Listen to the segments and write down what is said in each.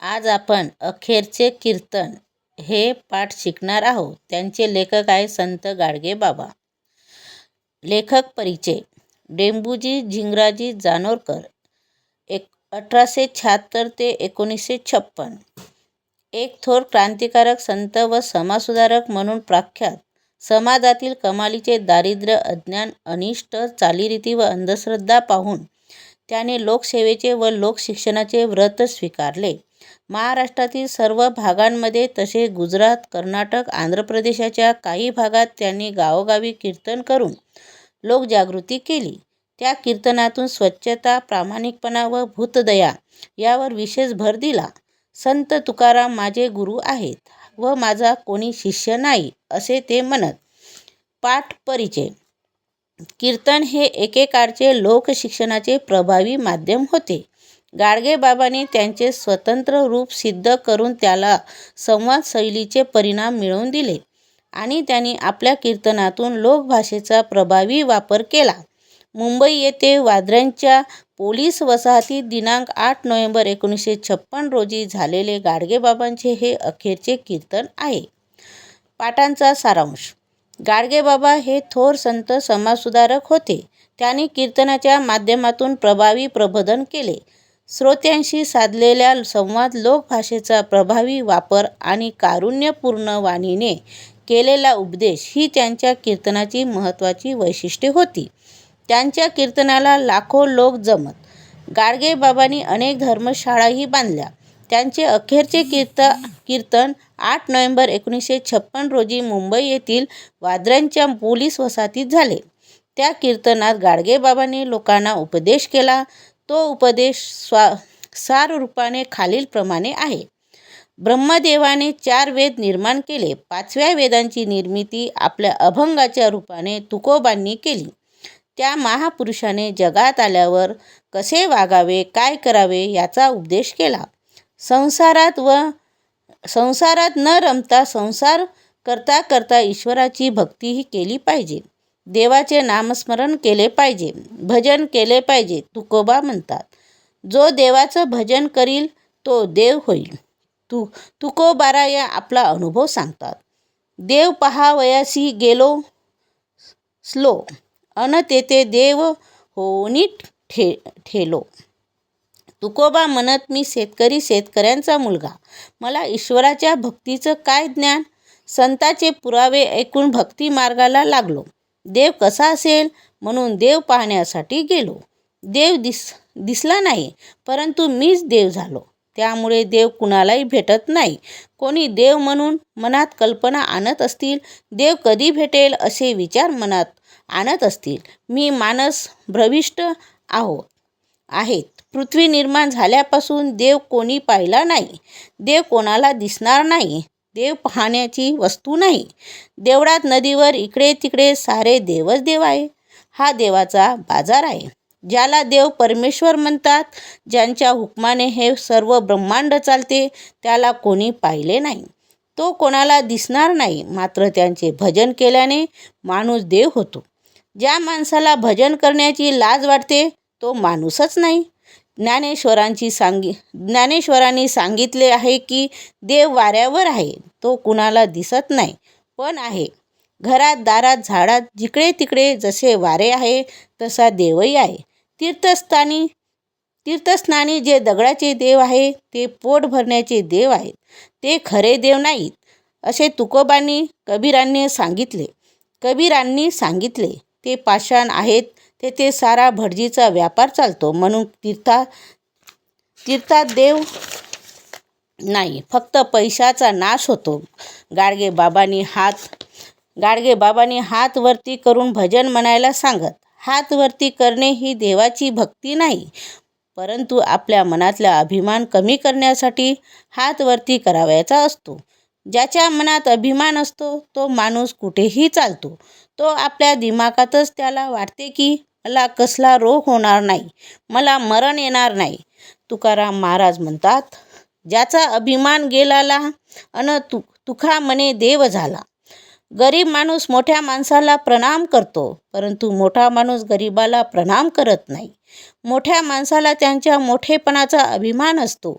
आज आपण अखेरचे कीर्तन हे पाठ शिकणार आहोत. त्यांचे लेखक आहे संत गाडगे बाबा. लेखक परिचय डेंबूजी झिंगराजी जानोरकर एक अठराशे शहात्तर ते एकोणीसशे छप्पन. एक थोर क्रांतिकारक संत व समाजसुधारक म्हणून प्रख्यात. समाजातील कमालीचे दारिद्र्य अज्ञान अनिष्ट चालीरीती व अंधश्रद्धा पाहून त्याने लोकसेवेचे व लोकशिक्षणाचे व्रत स्वीकारले. महाराष्ट्रातील सर्व भागांमध्ये तसे गुजरात कर्नाटक आंध्र प्रदेशाच्या काही भागात त्यांनी गावोगावी कीर्तन करून लोकजागृती केली. त्या कीर्तनातून स्वच्छता प्रामाणिकपणा व भूतदया यावर विशेष भर दिला. संत तुकाराम माझे गुरु आहेत व माझा कोणी शिष्य नाही असे ते म्हणत. पाठ परिचय. कीर्तन हे एकेकाळचे लोकशिक्षणाचे प्रभावी माध्यम होते. गाडगेबाबांनी त्यांचे स्वतंत्र रूप सिद्ध करून त्याला संवाद शैलीचे परिणाम मिळवून दिले. आणि त्यांनी आपल्या कीर्तनातून लोकभाषेचा प्रभावी वापर केला. मुंबई येथे वाद्र्यांच्या पोलीस वसाहतीत दिनांक आठ नोव्हेंबर एकोणीसशे छप्पन रोजी झालेले गाडगेबाबांचे हे अखेरचे कीर्तन आहे. पाठांचा सारांश. गाडगेबाबा हे थोर संत समाजसुधारक होते. त्यांनी कीर्तनाच्या माध्यमातून प्रभावी प्रबोधन केले. श्रोत्यांशी साधलेल्या संवाद लोकभाषेचा प्रभावी वापर आणि कारुण्यपूर्ण वाणीने केलेला उपदेश ही त्यांच्या कीर्तनाची महत्त्वाची वैशिष्ट्ये होती. त्यांच्या कीर्तनाला लाखो लोक जमत. गाडगेबाबांनी अनेक धर्मशाळाही बांधल्या. त्यांचे अखेरचे कीर्त कीर्तन आठ नोव्हेंबर एकोणीसशे छप्पन रोजी मुंबई येथील वाद्र्यांच्या पोलीस वसाहतीत झाले. त्या कीर्तनात गाडगेबाबांनी लोकांना उपदेश केला. तो उपदेश स्वा सार रूपाने खालीलप्रमाणे आहे. ब्रह्मदेवाने चार वेद निर्माण केले. पाचव्या वेदांची निर्मिती आपल्या अभंगाच्या रूपाने तुकोबांनी केली. त्या महापुरुषाने जगात आल्यावर कसे वागावे काय करावे याचा उपदेश केला. संसारात व संसारात न रमता संसार करता करता ईश्वराची भक्तीही केली पाहिजे. देवाचे नामस्मरण केले पाहिजे. भजन केले पाहिजे तुकोबा म्हणतात. जो देवाचं भजन करील तो देव होईल. तु तुकोबारा या आपला अनुभव सांगतात. देव पहावयासी गेलो स्लो. अन तेथे देव होनी ठे ठेलो. तुकोबा म्हणत मी शेतकरी शेतकऱ्यांचा मुलगा. मला ईश्वराच्या भक्तीचं काय ज्ञान? संताचे पुरावे ऐकून भक्ती मार्गाला लागलो. देव कसा असेल म्हणून देव पाहण्यासाठी गेलो. देव दिस दिसला नाही परंतु मीच देव झालो. त्यामुळे देव कुणालाही भेटत नाही. कोणी देव म्हणून मनात कल्पना आणत असतील देव कधी भेटेल असे विचार मनात आणत असतील. मी मानस भ्रविष्ट आहो आहेत. पृथ्वी निर्माण झाल्यापासून देव कोणी पाहिला नाही. देव कोणाला दिसणार नाही. देव पाहण्याची वस्तू नाही. देवळात नदीवर इकडे तिकडे सारे देवच देव आहे. हा देवाचा बाजार आहे. ज्याला देव परमेश्वर म्हणतात ज्यांच्या हुकमाने हे सर्व ब्रह्मांड चालते त्याला कोणी पाहिले नाही. तो कोणाला दिसणार नाही मात्र त्यांचे भजन केल्याने माणूस देव होतो. ज्या माणसाला भजन करण्याची लाज वाटते तो माणूसच नाही. ज्ञानेश्वरांची सांगी ज्ञानेश्वरांनी सांगितले आहे की देव वाऱ्यावर आहे तो कुणाला दिसत नाही पण आहे. घरात दारात झाडात जिकडे तिकडे जसे वारे आहे तसा देवही आहे. तीर्थस्थानी तीर्थस्थानी जे दगडाचे देव आहे ते पोट भरण्याचे देव आहेत. ते खरे देव नाहीत असे तुकोबांनी कबीरांनी सांगितले. कबीरांनी सांगितले ते पाषाण आहेत तेथे सारा भटजीचा व्यापार चालतो म्हणून तीर्था तीर्थात देव नाही फक्त पैशाचा नाश होतो. गाडगे बाबांनी हात गाडगे बाबांनी हात वरती करून भजन म्हणायला सांगत हात वरती करणे ही देवाची भक्ती नाही परंतु आपल्या मनातला अभिमान कमी करण्यासाठी हात वरती करावयाचा असतो. ज्याच्या मनात अभिमान असतो तो माणूस कुठेही चालतो. तो आपल्या दिमागातच त्याला वाटते की मला कसला रोग होणार नाही. मला मरण येणार नाही. तुकाराम महाराज म्हणतात ज्याचा अभिमान गेलाला अन तु तुखा मने देव झाला. गरीब माणूस मोठ्या माणसाला प्रणाम करतो परंतु मोठा माणूस गरीबाला प्रणाम करत नाही. मोठ्या माणसाला त्यांच्या मोठेपणाचा अभिमान असतो.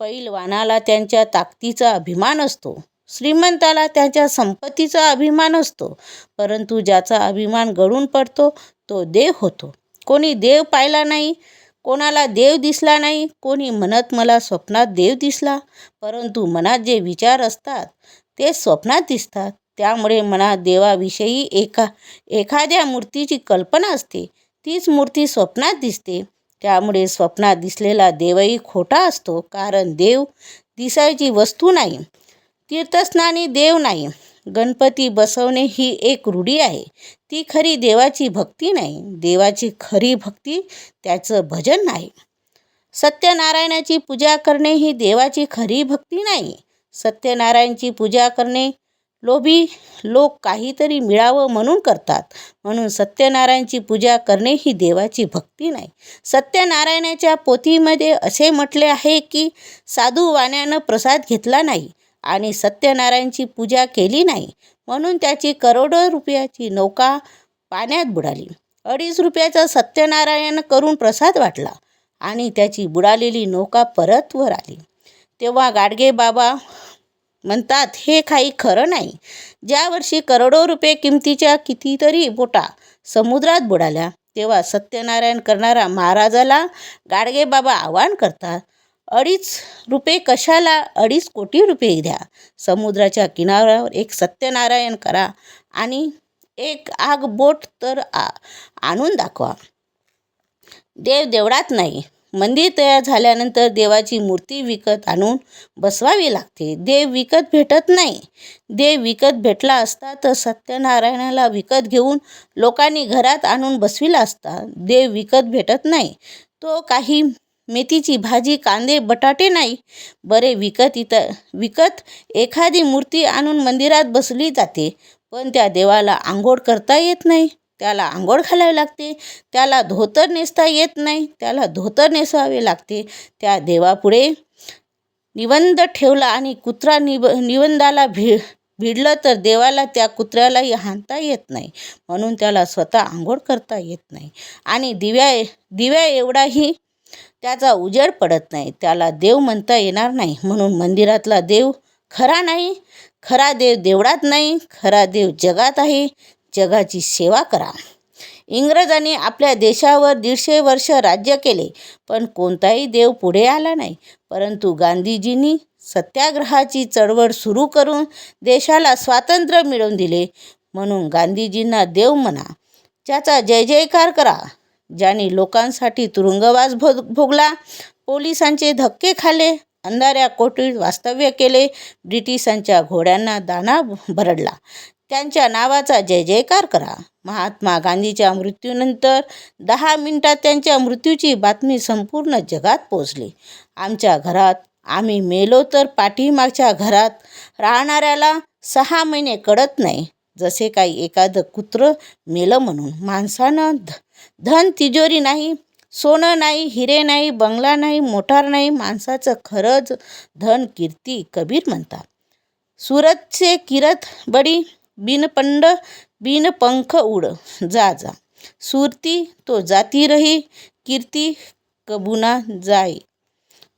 पैलवानाला त्यांच्या ताकदीचा अभिमान असतो. श्रीमंताला त्याच्या संपत्तीचा अभिमान असतो परंतु ज्याचा अभिमान गळून पडतो तो देव होतो. कोणी देव पाहिला नाही कोणाला देव दिसला नाही कोणी म्हणत मला स्वप्नात देव दिसला परंतु मनात जे विचार असतात ते स्वप्नात दिसतात. त्यामुळे मनात देवाविषयी एका एखाद्या मूर्तीची कल्पना असते. तीच मूर्ती स्वप्नात दिसते. त्यामुळे स्वप्नात दिसलेला देवही खोटा असतो कारण देव दिसायची वस्तू नाही. तीर्थस्नानी देव नाही. गणपती बसवणे ही एक रूढी आहे. ती खरी देवाची भक्ती नाही. देवाची खरी भक्ती त्याचं भजन नाही. सत्यनारायणाची पूजा करणे ही देवाची खरी भक्ती नाही. सत्यनारायणची पूजा करणे लोभी लोक काहीतरी मिळावं म्हणून करतात. म्हणून सत्यनारायणची पूजा करणे ही देवाची भक्ती नाही. सत्यनारायणाच्या पोथीमध्ये असे म्हटले आहे की साधू वाण्यानं प्रसाद घेतला नाही. आणि सत्यनारायणची पूजा केली नाही म्हणून त्याची करोडो रुपयाची नौका पाण्यात बुडाली. अडीच रुपयाचा सत्यनारायण करून प्रसाद वाटला आणि त्याची बुडालेली नौका परत वर आली. तेव्हा गाडगे बाबा म्हणतात हे काही खरं नाही. ज्या वर्षी करोडो रुपये किमतीच्या कितीतरी बोटा समुद्रात बुडाल्या तेव्हा सत्यनारायण करणारा महाराजाला गाडगे बाबा आवाहन करतात अडीच रुपये कशाला? अडीच कोटी रुपये द्या. समुद्राच्या किनाऱ्यावर एक सत्यनारायण करा आणि एक आग बोट तर आ आणून दाखवा. देव देवळात नाही. मंदिर तयार झाल्यानंतर देवाची मूर्ती विकत आणून बसवावी लागते. देव विकत भेटत नाही. देव विकत भेटला असता तर सत्यनारायणाला विकत घेऊन लोकांनी घरात आणून बसविला असता. देव विकत भेटत नाही. तो काही मेथीची भाजी कांदे बटाटे नाही. बरे विकत इथं विकत एखादी मूर्ती आणून मंदिरात बसली जाते. पण त्या देवाला आंघोळ करता येत नाही. त्याला आंघोळ घालावी लागते. त्याला धोतर नेसता येत नाही. त्याला धोतर नेसवावे लागते. त्या देवापुढे निबंध ठेवला आणि कुत्रा निब निबंधाला भि भिडलं तर देवाला त्या कुत्र्यालाही हाणता येत नाही. म्हणून त्याला स्वतः आंघोळ करता येत नाही. आणि दिव्या दिव्या एवढाही त्याचा उजेड पडत नाही. त्याला देव म्हणता येणार नाही. म्हणून मंदिरातला देव खरा नाही. खरा देव देवळात नाही. खरा देव जगात आहे. जगाची सेवा करा. इंग्रजांनी आपल्या देशावर दीडशे वर्ष राज्य केले पण कोणताही देव पुढे आला नाही. परंतु गांधीजींनी सत्याग्रहाची चळवळ सुरू करून देशाला स्वातंत्र्य मिळवून दिले. म्हणून गांधीजींना देव म्हणा. ज्याचा जय जयकार करा. ज्यांनी लोकांसाठी तुरुंगवास भो भोगला पोलिसांचे धक्के खाले अंधाऱ्या कोठडीत वास्तव्य केले ब्रिटिशांच्या घोड्यांना दाना भरडला. त्यांच्या नावाचा जय जयकार करा. महात्मा गांधीच्या मृत्यूनंतर दहा मिनिटात त्यांच्या मृत्यूची बातमी संपूर्ण जगात पोचली आमच्या घरात आम्ही मेलो तर पाठीमागच्या घरात राहणाऱ्याला सहा महिने कळत नाही. जसे काही एखादं कुत्रं मेलं म्हणून माणसानं ध धन तिजोरी नाही सोनं नाही हिरे नाही बंगला नाही मोटार नाही माणसाचं खरंच धन कीर्ती कबीर म्हणतात. सुरतचे किरत बडी बिनपंड बिनपंख उड जा जा. सुरती तो जाती रही कीर्ती कबुना जाई.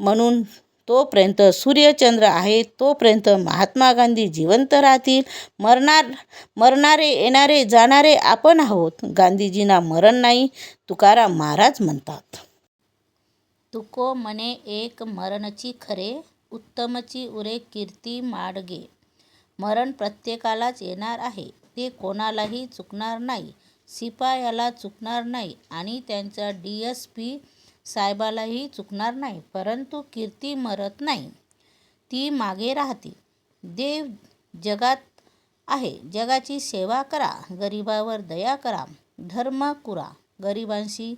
म्हणून तोपर्यंत सूर्यचंद्र आहे तोपर्यंत महात्मा गांधी जिवंत राहतील. मरणार मरणारे येणारे जाणारे आपण आहोत. गांधीजींना मरण नाही तुकाराम महाराज म्हणतात. तुको मने एक मरणची खरे उत्तमची उरे कीर्ती माडगे. मरण प्रत्येकालाच येणार आहे ते कोणालाही चुकणार नाही शिपायाला चुकणार नाही आणि त्यांचा डी एस पी साहेबालाही चुकणार नाही परंतु कीर्ती मरत नाही. ती मागे राहते. देव जगात आहे. जगाची सेवा करा. गरिबावर दया करा. धर्म कुरा. गरिबांशी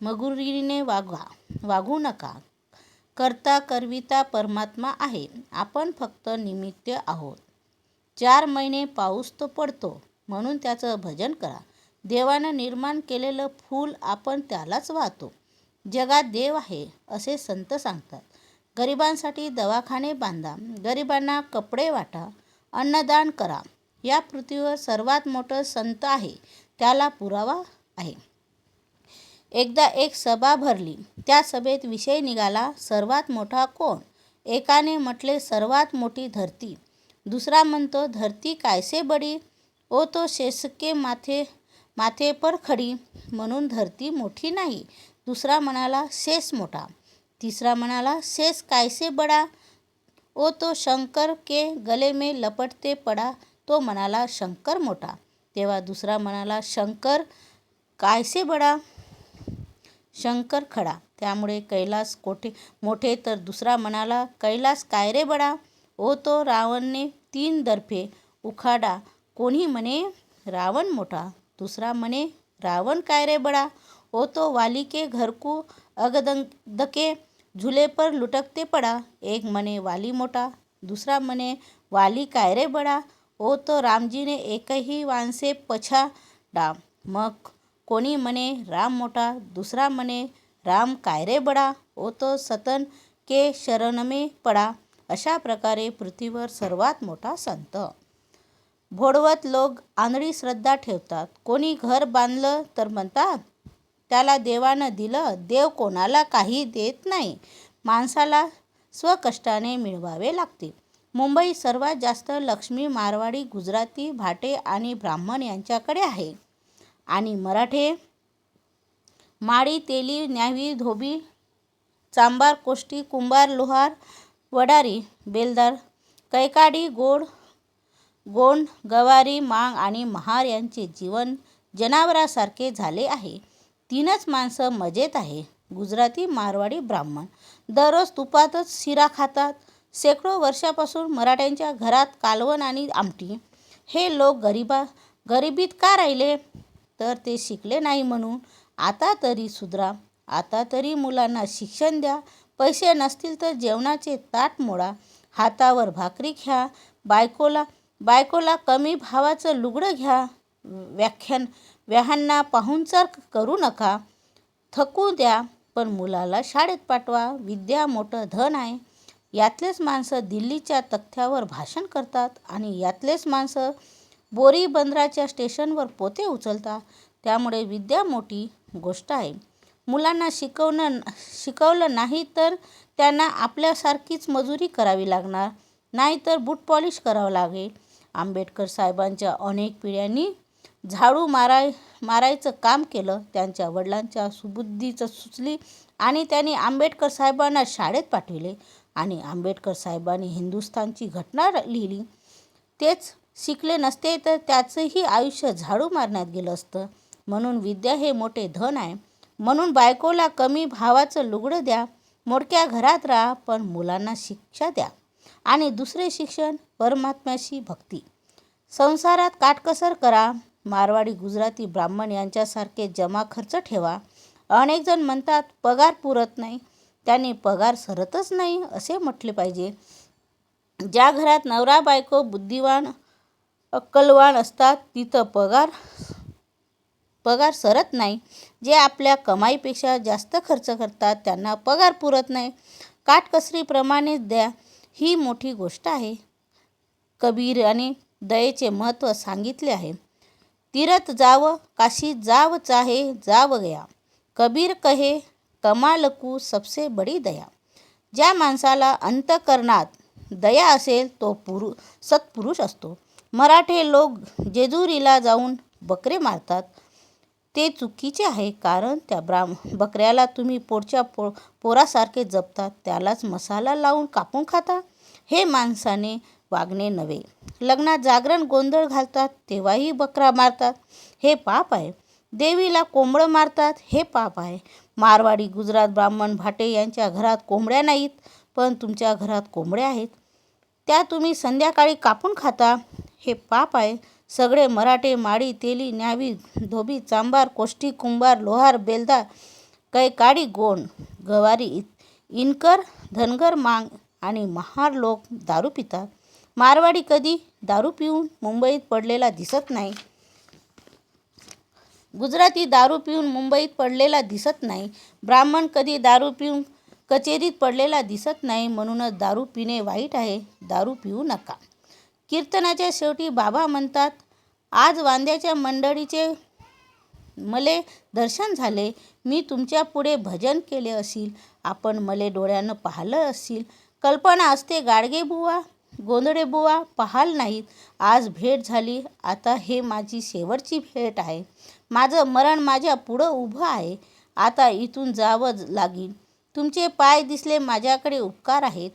मगुरीने वागा. वागू नका. करता करविता परमात्मा आहे. आपण फक्त निमित्त आहोत. चार महिने पाऊस तो पडतो. म्हणून त्याचं भजन करा. देवानं निर्माण केलेलं फूल आपण त्यालाच वाहतो. जगात देव आहे असे संत सांगतात. गरिबांसाठी दवाखाने बांधा गरिबांना कपडे वाटा अन्नदान करा. या पृथ्वीवर सर्वात मोठं संत आहे त्याला पुरावा आहे. एकदा एक सभा भरली त्या सभेत विषय निघाला सर्वात मोठा कोण? एकाने म्हटले सर्वात मोठी धरती. दुसरा म्हणतो धरती कायसे बडी? ओ तो शेसके माथे माथे पर खडी म्हणून धरती मोठी नाही दुसरा म्हणाला शेष मोठा. तिसरा म्हणाला शेष कायसे बडा? ओ तो शंकर के गले में लपटते पडा. तो म्हणाला शंकर मोठा. तेव्हा दुसरा म्हणाला शंकर कायसे बडा? शंकर खडा. त्यामुळे कैलास कोठे मोठे तर दुसरा म्हणाला कैलास काय रे बडा? ओ तो रावणने तीन दर्फे उखाडा. कोणी म्हणे रावण मोठा. दुसरा म्हणे रावण काय रे बडा? ओ तो वाली के घरकू अगदके झूले पर लुटकते पडा। एक म्हणे वाली मोठा दुसरा म्हणे वाली काय रे बडा। ओ तो रामजीने एकही वांसे पछाडा मग कोणी म्हणे राम मोठा दुसरा म्हणे राम काय रे बडा। ओ तो सतन के शरणमे पडा। अशा प्रकारे पृथ्वीवर सर्वात मोठा संत। भोडवत लोक आंधळी श्रद्धा ठेवतात। कोणी घर बांधलं तर म्हणतात त्याला देवानं दिलं देव कोणाला काही देत नाही. माणसाला स्वकष्टाने मिळवावे लागते मुंबई सर्वात जास्त लक्ष्मी मारवाडी गुजराती भाटे आणि ब्राह्मण यांच्याकडे आहे. आणि मराठे माळी तेली न्यावी धोबी चांबार कोष्टी कुंभार लोहार वडारी बेलदार कैकाडी गोड गोंड गवारी मांग आणि महार यांचे जीवन जनावरासारखे झाले आहे. तीनच माणसं मजेत आहे. गुजराती मारवाडी ब्राह्मण. दररोज तुपातच शिरा खातात. शेकडो वर्षापासून मराठ्यांच्या घरात कालवण आणि आमटी. हे लोक गरिबा गरिबीत का राहिले? तर ते शिकले नाही म्हणून. आता तरी सुधरा. आता तरी मुलांना शिक्षण द्या. पैसे नसतील तर जेवणाचे ताट मोडा. हातावर भाकरी घ्या. बायकोला बायकोला कमी भावाचं लुगडं घ्या. व्याख्यान व्याहांना पाहुणचार करू नका. थकू द्या पण मुलाला शाळेत पाठवा. विद्या मोठं धन आहे. यातलेच माणसं दिल्लीच्या तख्त्यावर भाषण करतात आणि यातलेच माणसं बोरी बंदराच्या स्टेशनवर पोते उचलतात. त्यामुळे विद्या मोठी गोष्ट आहे. मुलांना शिकवणं शिकवलं नाही तर त्यांना आपल्यासारखीच मजुरी करावी लागणार. नाही तर बूट पॉलिश करावं लागेल. आंबेडकर साहेबांच्या अनेक पिढ्यांनी झाडू माराय मारायचं काम केलं. त्यांच्या वडिलांच्या सुबुद्धीचं सुचली आणि त्यांनी आंबेडकर साहेबांना शाळेत पाठविले आणि आंबेडकर साहेबांनी हिंदुस्थानची घटना लिहिली. तेच शिकले नसते तर त्याचंही आयुष्य झाडू मारण्यात गेलं असतं. म्हणून विद्या हे मोठे धन आहे. म्हणून बायकोला कमी भावाचं लुगडं द्या. मोडक्या घरात राहा पण मुलांना शिक्षा द्या. आणि दुसरे शिक्षण परमात्म्याशी भक्ती. संसारात काटकसर करा. मारवाडी गुजराती ब्राह्मण यांच्यासारखे जमा खर्च ठेवा. अनेकजण म्हणतात पगार पुरत नाही. त्यांनी पगार सरतच नाही असे म्हटले पाहिजे. ज्या घरात नवरा बायको बुद्धिवान अक्कलवान असतात तिथं पगार पगार सरत नाही. जे आपल्या कमाईपेक्षा जास्त खर्च करतात त्यांना पगार पुरत नाही. काटकसरीप्रमाणेच द्या ही मोठी गोष्ट आहे. कबीर आणि दयेचे महत्त्व सांगितले आहे. तीरथ जाव काशी जाव चाहे जाव गया। कबीर कहे कमालकू सबसे बडी दया। ज्या माणसाला अंतकरणात दया असेल तो पुरु सत्पुरुष असतो। मराठे लोक जेजुरीला जाऊन बकरे मारतात। ते चुकीचे आहे कारण त्या ब्राह्म बकऱ्याला तुम्ही पोटच्या पो पोरासारखे जपतात त्यालाच मसाला लावून कापून खाता। हे माणसाने वागणे नव्हे. लग्नात जागरण गोंधळ घालतात तेव्हाही बकरा मारतात. हे पाप आहे. देवीला कोंबडं मारतात हे पाप आहे. मारवाडी गुजरात ब्राह्मण भाटे यांच्या घरात कोंबड्या नाहीत पण तुमच्या घरात कोंबड्या आहेत. त्या तुम्ही संध्याकाळी कापून खाता. हे पाप आहे. सगळे मराठे माळी तेली न्यावी धोबी चांबार कोष्टी कुंभार लोहार बेलदा कैकाडी गोंड गवारी इनकर धनगर मांग आणि महार लोक दारू पितात. मारवाडी कधी दारू पिऊन मुंबईत पडलेला दिसत नाही. गुजराती दारू पिऊन मुंबईत पडलेला दिसत नाही. ब्राह्मण कधी दारू पिऊन कचेरीत पडलेला दिसत नाही म्हणूनच दारू पिणे वाईट आहे. दारू पिऊ नका. कीर्तनाच्या शेवटी बाबा म्हणतात आज वांद्याच्या मंडळीचे मले दर्शन झाले. मी तुमच्यापुढे भजन केले असेल. आपण मले डोळ्यानं पाहिलं असेल. कल्पना असते गाडगे बुवा. गोंधळेबुवा पाहाल नाहीत. आज भेट झाली. आता हे माझी शेवटची भेट आहे. माझं मरण माझ्या पुढं उभं आहे. आता इथून जावं लागीन तुमचे पाय दिसले माझ्याकडे उपकार आहेत.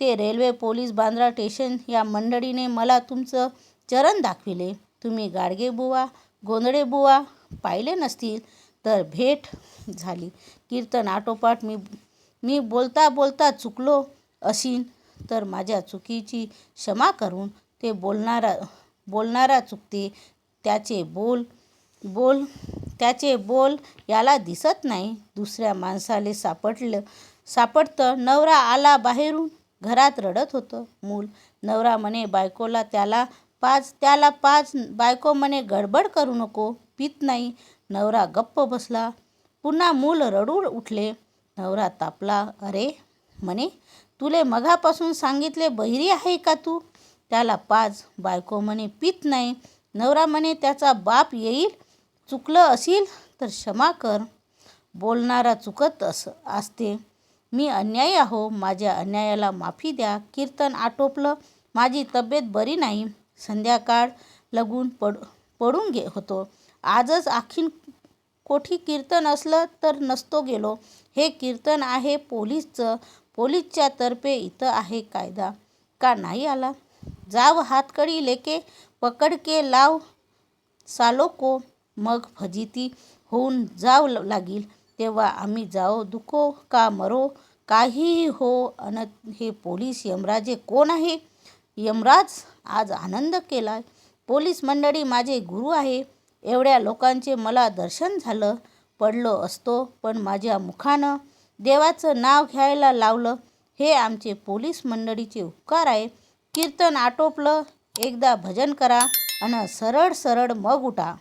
ते रेल्वे पोलीस बांद्रा स्टेशन या मंडळीने मला तुमचं चरण दाखविले. तुम्ही गाडगेबुवा गोंधळेबुवा पाहिले नसतील तर भेट झाली. कीर्तन आटोपाट मी मी बोलता बोलता चुकलो असीन. तर माझ्या चुकीची क्षमा करून ते बोलणारा बोलणारा चुकते त्याचे बोल बोल त्याचे बोल याला दिसत नाही. दुसऱ्या माणसाले सापडलं सापडतं. नवरा आला बाहेरून घरात रडत होतं. मूल नवरा म्हणे बायकोला त्याला पाच त्याला पाच बायको म्हणे गडबड करू नको पित नाही. नवरा गप्प बसला. पुन्हा मूल रडू उठले. नवरा तापला. अरे म्हणे तुले मघापासून सांगितले बहिरी आहे का तू? त्याला पाच. बायको म्हणे पित नाही. नवरा म्हणे त्याचा बाप येईल? चुकलं असेल तर क्षमा कर. बोलणारा चुकत अस असते. मी अन्यायी आहो. माझ्या अन्यायाला माफी द्या. कीर्तन आटोपलं. माझी तब्येत बरी नाही. संध्याकाळ लगून पड पडून गे होतो. आजच आखीन कोठी कीर्तन असलं तर नसतो गेलो. हे कीर्तन आहे पोलीसचं. पोलीसच्या तर्फे इथं आहे कायदा. का नाही आला? जाव हातकडी लेके पकड के लाव सालोको मग फजिती होऊन जाव लागील. तेव्हा आम्ही जाओ दुखो का मरो काहीही हो अन हे पोलीस यमराजे कोण आहे? यमराज आज आनंद केला पोलीस मंडळी माझे गुरु आहे. एवढ्या लोकांचे मला दर्शन झालं. पडलो असतो पण माझ्या मुखानं देवाचं नाव घ्यायला लावलं. हे आमचे पोलीस मंडळीचे उपकार आहे. कीर्तन आटोपलं. एकदा भजन करा. आणि सरळ सरळ मग उठा.